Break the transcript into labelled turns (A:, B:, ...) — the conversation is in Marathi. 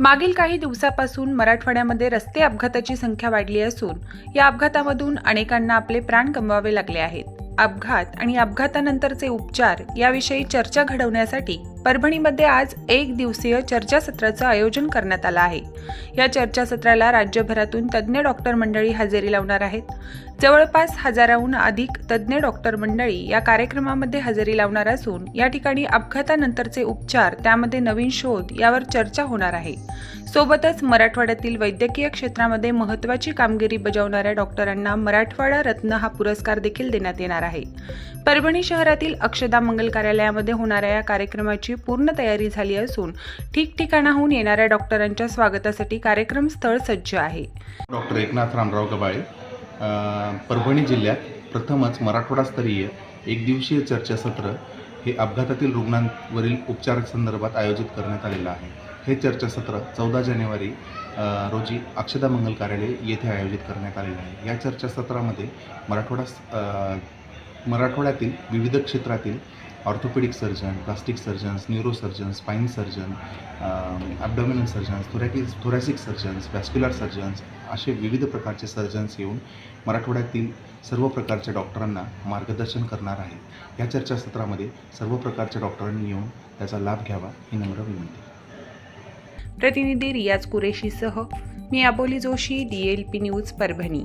A: मागील काही दिवसापासून मराठवाड्यामध्ये रस्ते अपघाताची संख्या वाढली असून या अपघातामधून अनेकांना आपले प्राण गमवावे लागले आहेत. अपघात आणि अपघातानंतरचे उपचार याविषयी चर्चा घडवण्यासाठी परभणीमध्ये आज एक दिवसीय चर्चासत्राचं आयोजन करण्यात आलं आहे. या चर्चासत्राला राज्यभरातून तज्ज्ञ डॉक्टर मंडळी हजेरी लावणार आहेत. जवळपास हजाराहून अधिक तज्ज्ञ डॉक्टर मंडळी या कार्यक्रमामध्ये हजेरी लावणार असून या ठिकाणी अपघातानंतरचे उपचार त्यामध्ये नवीन शोध यावर चर्चा होणार आहे. सोबतच मराठवाड्यातील वैद्यकीय क्षेत्रामध्ये महत्त्वाची कामगिरी बजावणाऱ्या डॉक्टरांना मराठवाडा रत्न हा पुरस्कार देखील देण्यात येणार आहे. परभणी शहरातील अक्षदा मंगल कार्यालयामध्ये होणाऱ्या या कार्यक्रमाची पूर्ण तयारी झाली असून ठिकठिकाणाहून येणाऱ्या डॉक्टरांच्या स्वागतासाठी कार्यक्रम स्थळ सज्ज आहे.
B: डॉक्टर एकनाथ रामराव गबाळे परभणी जिल्ह्यात प्रथमच मराठवाडास्तरीय एकदिवसीय चर्चासत्र हे अपघातातील रुग्णांवरील उपचारासंदर्भात आयोजित करण्यात आलेलं आहे. हे चर्चासत्र चौदा जानेवारी रोजी अक्षदा मंगल कार्यालय येथे आयोजित करण्यात आलेलं आहे. या चर्चासत्रामध्ये मराठवाडा मराठवाड्यातील विविध क्षेत्रातील orthopaedic surgeon plastic surgeons neurosurgeons spine surgeon abdominal surgeons thoracic thoracic surgeons vascular surgeons असे विविध प्रकारचे सर्जन्स येऊन मराठवाड्यातील सर्व प्रकारच्या डॉक्टरांना मार्गदर्शन करणार आहेत. या चर्चासत्रामध्ये सर्व प्रकारच्या डॉक्टरांनी येऊन त्याचा लाभ घ्यावा ही नम्र विनंती.
A: प्रतिनिधी रियाज कुरेशीसह मी Aboli Joshi D L P News Parbhani.